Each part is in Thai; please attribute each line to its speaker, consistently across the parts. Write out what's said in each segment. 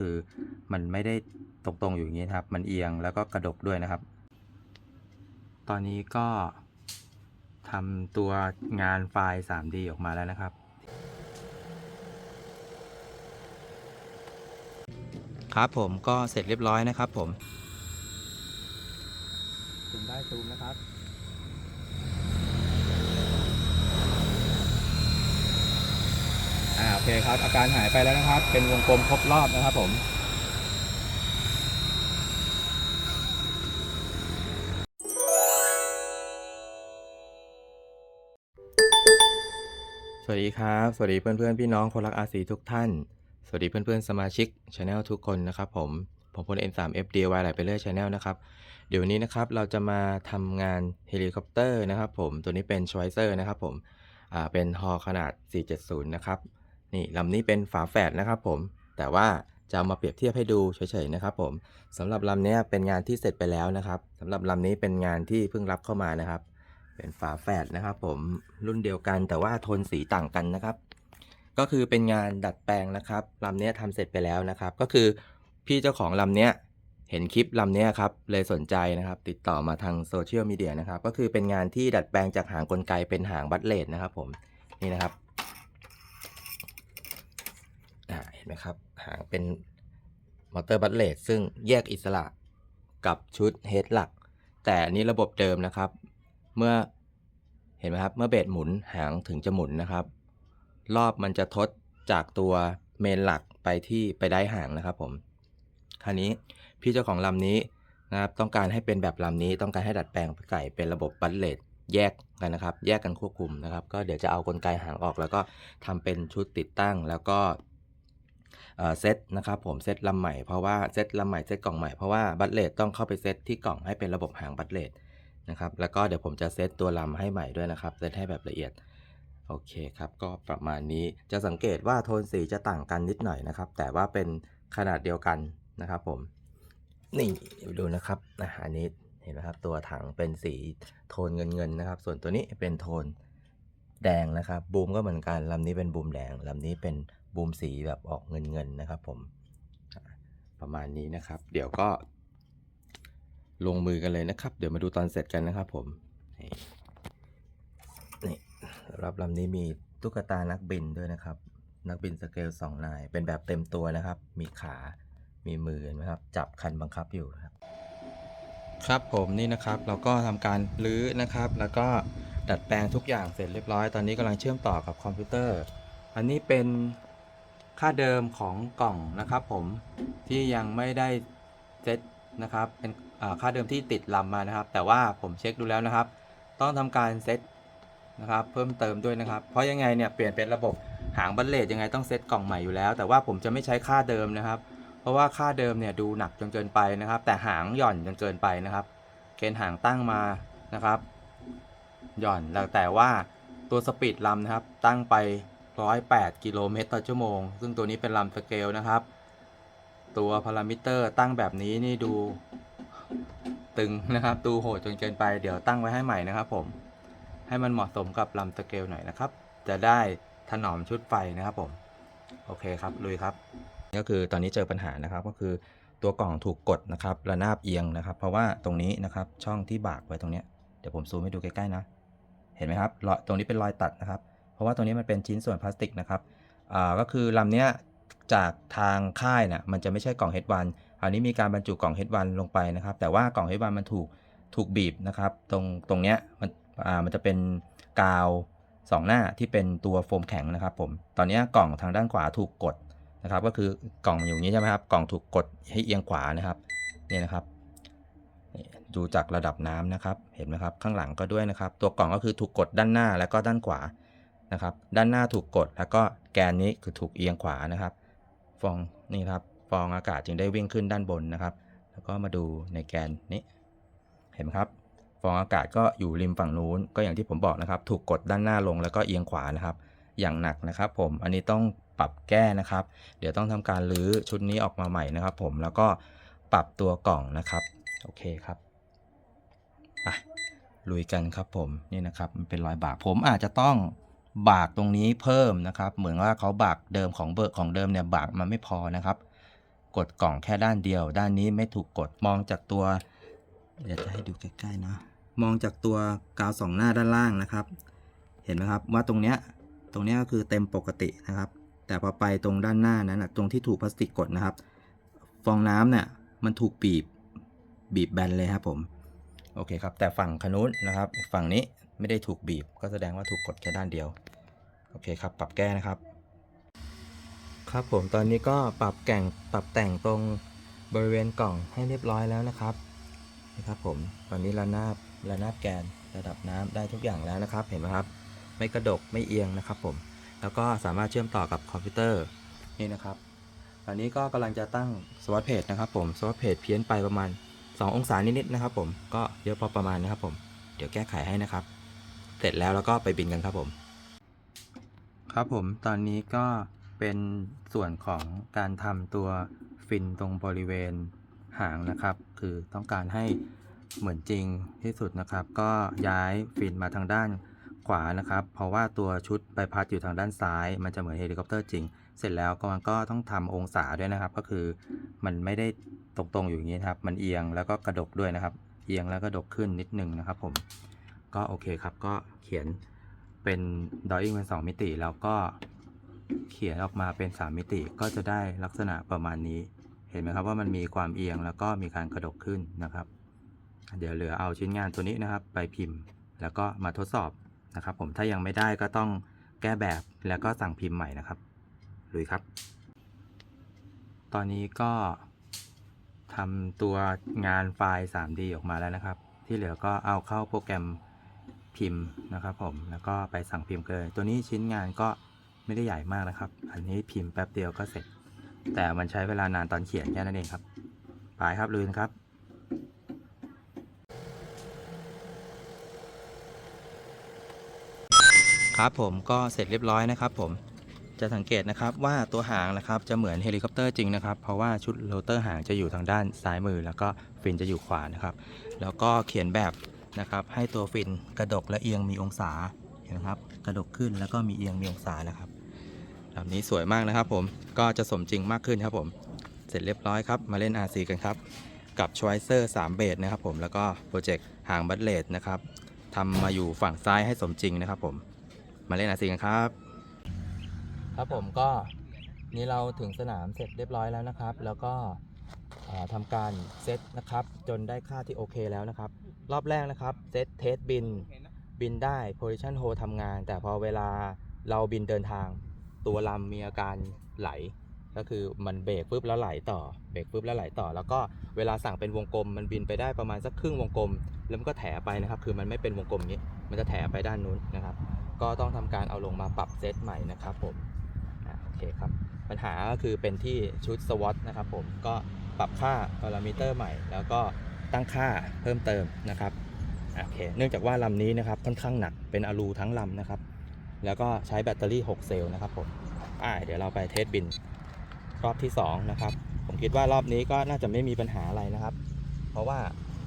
Speaker 1: คือมันไม่ได้ตรงๆอยู่อย่างนี้ครับ มันเอียงแล้วก็กระดกด้วยนะครับ ตอนนี้ก็ทำตัวงานไฟล์ 3D ออกมาแล้วนะครับ ครับผมก็เสร็จเรียบร้อยนะครับผม ซูมได้ซูมนะครับ อ่าโอเคครับ อาการหายไปแล้วนะครับ เป็นวงกลมครบรอบนะครับผมสวัสดีครับ สวัสดีเพื่อนๆพี่น้องคนรักอาซีทุกท่าน สวัสดีเพื่อนๆสมาชิกช anel ทุกคนนะครับผมผมพล N3FDY ไหลไปเรื่อยช anel นะครับ เดี๋ยวนี้นะครับเราจะมาทำงานเฮลิคอปเตอร์นะครับผมตัวนี้เป็นช w ยเซอร์นะครับผมอ่าเป็นฮอขนาด 470 นะครับ นี่ลำนี้เป็นฝาแฝดนะครับผมแต่ว่าจะเอามาเปรียบเทียบให้ดูเฉยๆนะครับผมสำหรับลำนี้เป็นงานที่เสร็จไปแล้วนะครับสำหรับลำนี้เป็นงานที่เพิ่งรับเข้ามานะครับ เป็นฝาแฝดนะครับ ผมรุ่นเดียวกันแต่ว่าโทนสีต่างกันนะครับ ก็คือเป็นงานดัดแปลงนะครับลำนี้ยทำเสร็จไปแล้วนะครับ ก็คือพี่เจ้าของลำนี้เห็นคลิปลำนี้ครับเลยสนใจนะครับ ติดต่อมาทางโซเชียลมีเดียนะครับ ก็คือเป็นงานที่ดัดแปลงจากหางกลไกเป็นหางบัตเลดนะครับ ผมนี่นะครับอ่าเห็น ไหมครับ หางเป็นมอเตอร์บัตเลดซึ่งแยกอิสระกับชุดเฮดหลัก แต่นี้ระบบเดิมนะครับ เมื่อเห็นไหมครับ เมื่อเบสหมุนหางถึงจะหมุนนะครับ รอบมันจะทดจากตัวเมนหลักไปที่ไปได้หางนะครับผม คราวนี้พี่เจ้าของลำนี้นะครับต้องการให้เป็นแบบลำนี้ต้องการให้ดัดแปลงไก่เป็นระบบบัตเลตแยกกันนะครับ แยกกันควบคุมนะครับ ก็เดี๋ยวจะเอากลไกหางออก แล้วก็ทำเป็นชุดติดตั้งแล้วก็ เซตนะครับผมเซตลำใหม่เพราะว่าเซตลำใหม่เซตกล่องใหม่เพราะว่าบัตเลตต้องเข้าไปเซตที่กล่องให้เป็นระบบหางบัตเลตนะครับแล้วก็เดี๋ยวผมจะเซตตัวลำให้ใหม่ด้วยนะครับเซตให้แบบละเอียดโอเคครับก็ประมาณนี้จะสังเกตว่าโทนสีจะต่างกันนิดหน่อยนะครับ แต่ว่าเป็นขนาดเดียวกันนะครับผมนี่ดูนะครับนะอันนี้เห็นไหมครับตัวถังเป็นสีโทนเงินเงินๆนะครับ ส่วนตัวนี้เป็นโทนแดงนะครับบูมก็เหมือนกันลำนี้เป็นบูมแดงลำนี้เป็น บูมสีแบบออกเงินเงินนะครับผมประมาณนี้นะครับ เดี๋ยวก็ ลงมือกันเลยนะครับ เดี๋ยวมาดูตอนเสร็จกันนะครับผมนี่รับลำนี้มีตุ๊กตานักบินด้วยนะครับ นักบินสเกลสองนาย เป็นแบบเต็มตัวนะครับ มีขามีมือนะครับ จับคันบังคับอยู่นะครับ ครับผมนี่นะครับ เราก็ทำการรื้อนะครับ แล้วก็ดัดแปลงทุกอย่างเสร็จเรียบร้อย ตอนนี้กำลังเชื่อมต่อกับคอมพิวเตอร์ อันนี้เป็น ค่าเดิมของกล่องนะครับผมที่ยังไม่ได้เซตนะครับเป็นค่าเดิมที่ติดลำมานะครับ แต่ว่าผมเช็คดูแล้วนะครับ ต้องทำการเซตนะครับเพิ่มเติมด้วยนะครับ เพราะยังไงเนี่ยเปลี่ยนเป็นระบบหางบัลเลตยังไงต้องเซตกล่องใหม่อยู่แล้ว แต่ว่าผมจะไม่ใช้ค่าเดิมนะครับ เพราะว่าค่าเดิมเนี่ยดูหนักจนเกินไปนะครับ แต่หางหย่อนจนเกินไปนะครับเกณฑ์หางตั้งมานะครับ หย่อนแล้วแต่ว่าตัวสปีดลำนะครับตั้งไป 108 กิโลเมตรต่อชั่วโมง ซึ่งตัวนี้เป็นลำสเกลนะครับ ตัวพารามิเตอร์ตั้งแบบนี้นี่ดูตึงนะครับ ดูโหดจนเกินไป เดี๋ยวตั้งไว้ให้ใหม่นะครับผม ให้มันเหมาะสมกับลำสเกลหน่อยนะครับ จะได้ถนอมชุดไฟนะครับผม โอเคครับ ลุยครับ ก็คือตอนนี้เจอปัญหานะครับ ก็คือตัวกล่องถูกกดนะครับ ระนาบเอียงนะครับ เพราะว่าตรงนี้นะครับ ช่องที่บากไว้ตรงนี้ เดี๋ยวผมซูมให้ดูใกล้ๆนะ เห็นไหมครับรอยตรงนี้เป็นรอยตัดนะครับ ราะว่าตรงนี้มันเป็นชิ้นส่วนพลาสติกนะครับอ่าก็คือลำเนี้ยจากทางค่ายนะมันจะไม่ใช่กล่อง H1 อันนี้มีการบรรจุกล่อง H1 ลงไปนะครับ แต่ว่ากล่อง H1 มันถูกถูกบีบนะครับ ตรงตรงเนี้ยมันอ่ามันจะเป็นกาวสองหน้าที่เป็นตัวโฟมแข็งนะครับผม ตอนนี้กล่องทางด้านขวาถูกกดนะครับ ก็คือกล่องอยู่นี้ใช่ไหมครับ กล่องถูกกดให้เอียงขวานะครับเนี่ยนะครับดูจากระดับน้ำนะครับ เห็นไหมครับ ข้างหลังก็ด้วยนะครับ ตัวกล่องก็คือถูกกดด้านหน้าแล้วก็ด้านขวา นะครับ ด้านหน้าถูกกด แล้วก็แกนนี้คือถูกเอียงขวานะครับ ฟองนี่ครับ ฟองอากาศจึงได้วิ่งขึ้นด้านบนนะครับ แล้วก็มาดูในแกนนี้ เห็นไหมครับ ฟองอากาศก็อยู่ริมฝั่งนู้น ก็อย่างที่ผมบอกนะครับ ถูกกดด้านหน้าลงแล้วก็เอียงขวานะครับ อย่างหนักนะครับ ผม อันนี้ต้องปรับแก้นะครับ เดี๋ยวต้องทำการรื้อชุดนี้ออกมาใหม่นะครับ ผม แล้วก็ปรับตัวกล่องนะครับ โอเคครับไปลุยกันครับผม นี่นะครับ มันเป็นรอยบาก ผมอาจจะต้อง บากตรงนี้เพิ่มนะครับ เหมือนว่าเขาบากเดิมของเบอร์ของเดิมเนี่ยบากมันไม่พอนะครับ กดกล่องแค่ด้านเดียว ด้านนี้ไม่ถูกกดมองจากตัว เดี๋ยวจะให้ดูใกล้ๆเนาะมองจากตัวกาวสองหน้าด้านล่างนะครับ เห็นไหมครับว่าตรงเนี้ยตรงเนี้ยก็คือเต็มปกตินะครับ แต่พอไปตรงด้านหน้านั้นนะตรงที่ถูกพลาสติกกดนะครับ ฟองน้ำเนี่ยมันถูกบีบบีบแบนเลยครับผมโอเคครับ แต่ฝั่งขนุนนะครับ ฝั่งนี้ ไม่ได้ถูกบีบ ก็แสดงว่าถูกกดแค่ด้านเดียว โอเคครับ ปรับแก้นะครับ ครับผมตอนนี้ก็ปรับแต่งปรับแต่งตรงบริเวณกล่องให้เรียบร้อยแล้วนะครับนะครับผมตอนนี้ระนาบระนาบแกนระดับน้ำได้ทุกอย่างแล้วนะครับ เห็นไหมครับ ไม่กระดกไม่เอียงนะครับผมแล้วก็สามารถเชื่อมต่อกับคอมพิวเตอร์นี่นะครับ ตอนนี้ก็กำลังจะตั้งสวัสดเพจนะครับผมสวัสดเพจเพี้ยนไปประมาณ 2 องศานิดๆนะครับผมก็เยอะพอประมาณนะครับผมเดี๋ยวแก้ไขให้นะครับ เสร็จแล้วแล้วก็ไปบินกันครับผม ครับผมตอนนี้ก็เป็นส่วนของการทำตัวฟินตรงบริเวณหางนะครับ คือต้องการให้เหมือนจริงที่สุดนะครับ ก็ย้ายฟินมาทางด้านขวานะครับ เพราะว่าตัวชุดใบพัดอยู่ทางด้านซ้าย มันจะเหมือนเฮลิคอปเตอร์จริง เสร็จแล้วก็มันก็ต้องทำองศาด้วยนะครับ ก็คือมันไม่ได้ตรงๆอยู่อย่างนี้ครับ มันเอียงแล้วก็กระดกด้วยนะครับ เอียงแล้วก็กระดกขึ้นนิดนึงนะครับผม ก็โอเคครับก็เขียนเป็นดออิ่งเป็น 2 มิติ แล้วก็เขียนออกมาเป็น 3 มิติก็จะได้ลักษณะประมาณนี้ เห็นไหมครับว่ามันมีความเอียงแล้วก็มีการกระดกขึ้นนะครับ เดี๋ยวเหลือเอาชิ้นงานตัวนี้นะครับ ไปพิมพ์แล้วก็มาทดสอบนะครับ ผมถ้ายังไม่ได้ก็ต้องแก้แบบแล้วก็สั่งพิมพ์ใหม่นะครับลุยครับ ตอนนี้ก็ทำตัวงานไฟล์ 3D ออกมาแล้วนะครับ ที่เหลือก็เอาเข้าโปรแกรม พิมพ์นะครับผมแล้วก็ไปสั่งพิมพ์เลยตัวนี้ชิ้นงานก็ไม่ได้ใหญ่มากนะครับ อันนี้พิมพ์แป๊บเดียวก็เสร็จ แต่มันใช้เวลานานตอนเขียนแค่นั้นเองครับไปครับลืนครับครับผมก็เสร็จเรียบร้อยนะครับผมจะสังเกตนะครับว่าตัวหางนะครับจะเหมือนเฮลิคอปเตอร์จริงนะครับ เพราะว่าชุดโรเตอร์หางจะอยู่ทางด้านซ้ายมือ แล้วก็ฟินจะอยู่ขวานะครับ แล้วก็เขียนแบบ นะครับ ให้ตัวฟินกระดกและเอียงมีองศาเห็นไหมครับ กระดกขึ้นแล้วก็มีเอียงมีองศานะครับแบบนี้สวยมากนะครับ ผมก็จะสมจริงมากขึ้นครับผม เสร็จเรียบร้อยครับ มาเล่น RC กันครับ กับช w วเซอร์3เบสนะครับ ผมแล้วก็โปรเจกต์หางบัตเลดนะครับทำมาอยู่ฝั่งซ้ายให้สมจริงนะครับ ผมมาเล่น RC กันครับ ครับผมก็นี่เราถึงสนามเสร็จเรียบร้อยแล้วนะครับ แล้วก็เอ่อทำการเซตนะครับ จนได้ค่าที่โอเคแล้วนะครับ รอบแรกนะครับเซตเทสบินบินได้ position hold ทำงาน แต่พอเวลาเราบินเดินทาง ตัวลำมีอาการไหล ก็คือมันเบรกปุ๊บแล้วไหลต่อเบรกปุ๊บแล้วไหลต่อ แล้วก็เวลาสั่งเป็นวงกลม มันบินไปได้ประมาณสักครึ่งวงกลม แล้วมันก็แถไปนะครับ คือมันไม่เป็นวงกลมอย่างนี้ มันจะแถไปด้านนู้นนะครับ ก็ต้องทำการเอาลงมาปรับเซตใหม่นะครับผมอะโอเคครับปัญหาก็คือเป็นที่ชุดสวอตนะครับผมก็ปรับค่าพารามิเตอร์ใหม่ แล้วก็ ตั้งค่าเพิ่มเติมนะครับโอเคเนื่องจากว่าลำนี้นะครับค่อนข้างหนักเป็นอะลูทั้งลำนะครับ แล้วก็ใช้แบตเตอรี่ 6 เซลล์นะครับผมอ่าเดี๋ยวเราไปเทสบินรอบที่ 2 นะครับ ผมคิดว่ารอบนี้ก็น่าจะไม่มีปัญหาอะไรนะครับ เพราะว่า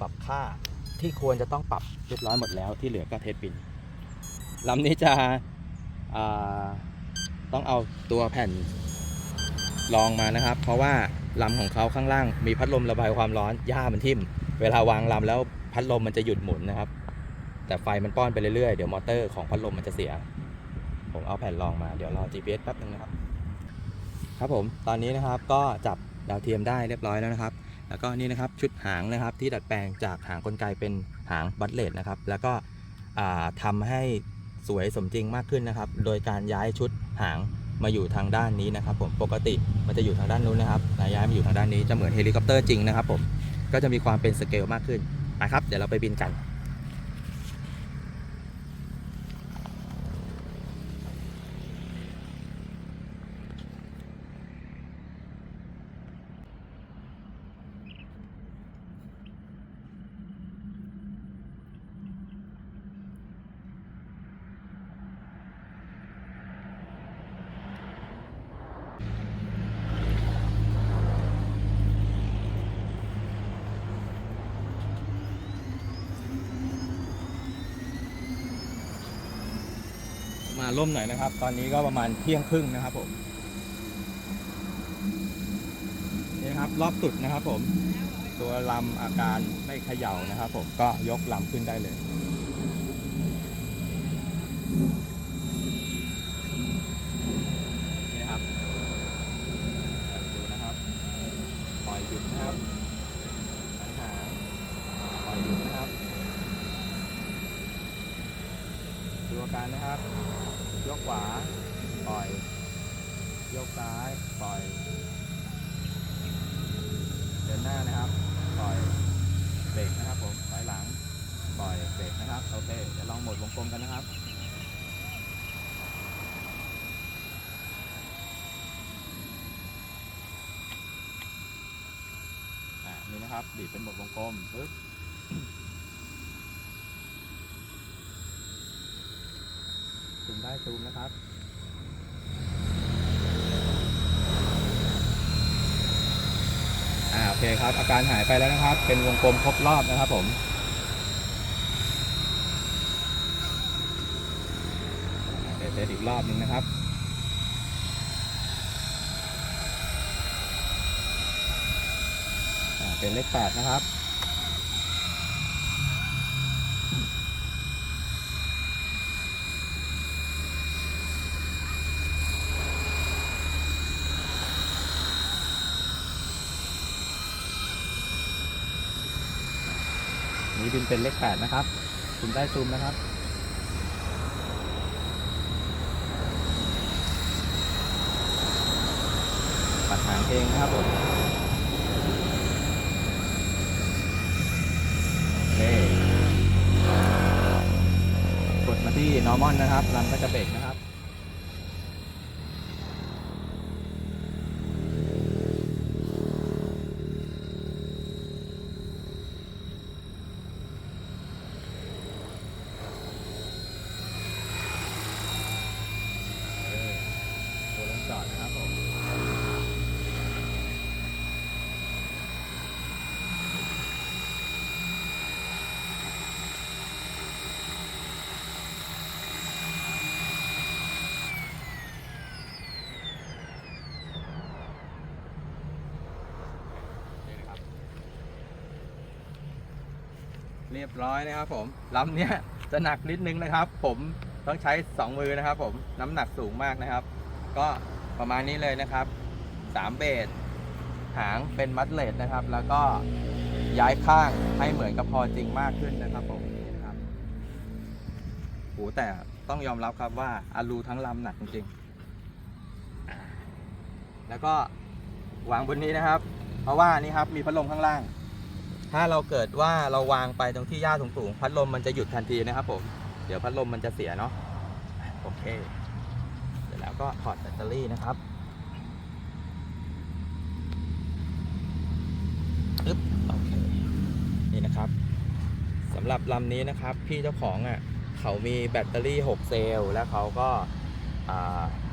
Speaker 1: ปรับค่าที่ควรจะต้องปรับเรียบร้อยหมดแล้วที่เหลือก็เทสบินลำนี้จะต้องเอาตัวแผ่นรองมานะครับ เพราะว่าลำของเขาข้างล่างมีพัดลมระบายความร้อนหญ้ามันทิ่ม เวลาวางลำแล้วพัดลมมันจะหยุดหมุนนะครับ แต่ไฟมันป้อนไปเรื่อยๆ เดี๋ยวมอเตอร์ของพัดลมมันจะเสีย ผมเอาแผ่นรองมาเดี๋ยวรอ GPS แป๊บนึงนะครับ ครับผมตอนนี้นะครับก็จับดาวเทียมได้เรียบร้อยแล้วนะครับ แล้วก็นี่นะครับชุดหางนะครับที่ดัดแปลงจากหางกลไกเป็นหางบัตเลตนะครับ แล้วก็อ่าทำให้สวยสมจริงมากขึ้นนะครับ โดยการย้ายชุดหางมาอยู่ทางด้านนี้นะครับ ผมปกติมันจะอยู่ทางด้านนู้นนะครับแต่ย้ายมาอยู่ทางด้านนี้จะเหมือนเฮลิคอปเตอร์จริงนะครับผม ก็จะมีความเป็นสเกลมากขึ้นนะครับ เดี๋ยวเราไปบินกัน มาร่มหน่อยนะครับ ตอนนี้ก็ประมาณเที่ยงครึ่งนะครับผมนี่ครับรอบสุดนะครับผม ตัวลำอาการไม่เขย่านะครับผมก็ยกลำขึ้นได้เลย นี่นะครับดูนะครับ ปล่อยหยุดนะครับหันหางปล่อยหยุดนะครับ ดูอาการนะครับ ยกขวา ปล่อย ยกซ้าย ปล่อย เดินหน้านะครับ ปล่อย เบรกนะครับผมถอยหลังปล่อยเบรกนะครับโอเคเดี๋ยวลองโหมดวงกลมกันนะครับอ่านี่นะครับบีบเป็นบทวงกลมปึ๊บซูมได้ซูมนะครับ เคครับ อาการหายไปแล้วนะครับ เป็นวงกลมครบรอบนะครับผมเดี๋ยวเทสอีกรอบหนึงนะครับเป็นเลขแปดนะครับ นี่บินเป็นเลขแปดนะครับซูมได้ซูมนะครับ ปัดหางเองนะครับผมกดมาที่ normal นะครับลำก็จะเบรกนะครับ เออตัวลงจอดนะครับผม นี่นะครับ เรียบร้อยนะครับผมลำเนี้ยจะหนักนิดนึงนะครับ ผมต้องใช้ 2 มือนะครับ ผมน้ำหนักสูงมากนะครับ ก็ประมาณนี้เลยนะครับ 3 เบสหางเป็นมัดเลดนะครับ แล้วก็ย้ายข้างให้เหมือนกับพอจริงมากขึ้นนะครับผมนี่นะครับโหแต่ต้องยอมรับครับว่าอารูทั้งลำหนักจริงๆแล้วก็วางบนนี้นะครับ เพราะว่านี่ครับมีพัดลมข้างล่าง ถ้าเราเกิดว่าเราวางไปตรงที่หญ้าสูงๆพัดลมมันจะหยุดทันทีนะครับผมเดี๋ยวพัดลมมันจะเสียเนาะโอเคเสร็จแล้วก็ถอดแบตเตอรี่นะครับอึ๊บโอเคนี่นะครับสำหรับลำนี้นะครับ พี่เจ้าของอะเขามีแบตเตอรี่ 6 เซลล์ แล้วเขาก็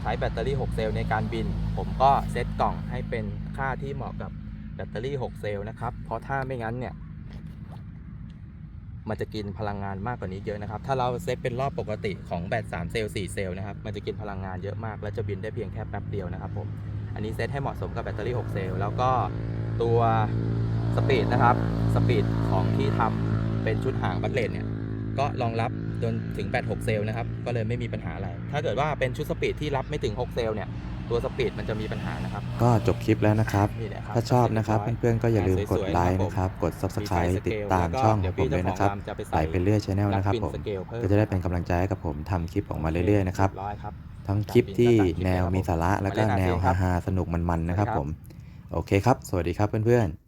Speaker 1: ใช้แบตเตอรี่ 6 เซลล์ในการบิน ผมก็เซตกล่องให้เป็นค่าที่เหมาะกับ แบตเตอรี่ 6 เซลล์นะครับ เพราะถ้าไม่งั้นเนี่ย มันจะกินพลังงานมากกว่านี้เยอะนะครับ ถ้าเราเซตเป็นรอบปกติของแบต 3 เซลล์ 4 เซลล์นะครับ มันจะกินพลังงานเยอะมาก และจะบินได้เพียงแค่แป๊บเดียวนะครับผม อันนี้เซตให้เหมาะสมกับแบตเตอรี่ 6 เซลล์ แล้วก็ตัวสปีดนะครับ สปีดของที่ทำเป็นชุดหางบัตเลนเนี่ย ก็รองรับจนถึงแบต6เซลล์นะครับ ก็เลยไม่มีปัญหาอะไร ถ้าเกิดว่าเป็นชุดสปีดที่รับไม่ถึง 6 เซลล์เนี่ย ตัวสปีดมันจะมีปัญหานะครับ
Speaker 2: ก็จบคลิปแล้วนะครับ
Speaker 1: นี่แหละครับ
Speaker 2: ถ้าชอบนะครับ
Speaker 1: เรียบร้อย
Speaker 2: เพื่อนๆก็อย่าลืมกดไลค์
Speaker 1: สวยๆ
Speaker 2: นะครับ กด
Speaker 1: มีไฟ
Speaker 2: Subscribe
Speaker 1: สเกล
Speaker 2: ติดตาม
Speaker 1: แล้วก็
Speaker 2: ช่องข
Speaker 1: เดี๋
Speaker 2: อยง
Speaker 1: ว
Speaker 2: ผ
Speaker 1: พี่
Speaker 2: มด้วยนะครับ
Speaker 1: เจ้าของฟาร์มจะไปใส่
Speaker 2: ใส่ไปเรื่อยชาแนลนะครับ
Speaker 1: นั
Speaker 2: ผ
Speaker 1: บิ
Speaker 2: ม
Speaker 1: สเกลเพิ่ม
Speaker 2: ก็จะได้เป็นกำลังใจให้กับผมทำคลิปออกมาเรื่อยๆนะครับ
Speaker 1: เรียบร้อยครับ
Speaker 2: ทั้งคลิปที่แนวมีสาระแล้วก็
Speaker 1: มาเล่น
Speaker 2: แนว
Speaker 1: อาเซียนครับ
Speaker 2: ฮาๆสนุกมันๆนะครับ
Speaker 1: สวัสดีครับ
Speaker 2: ผม โอเคครับ สวัสดีครับเพื่อนๆ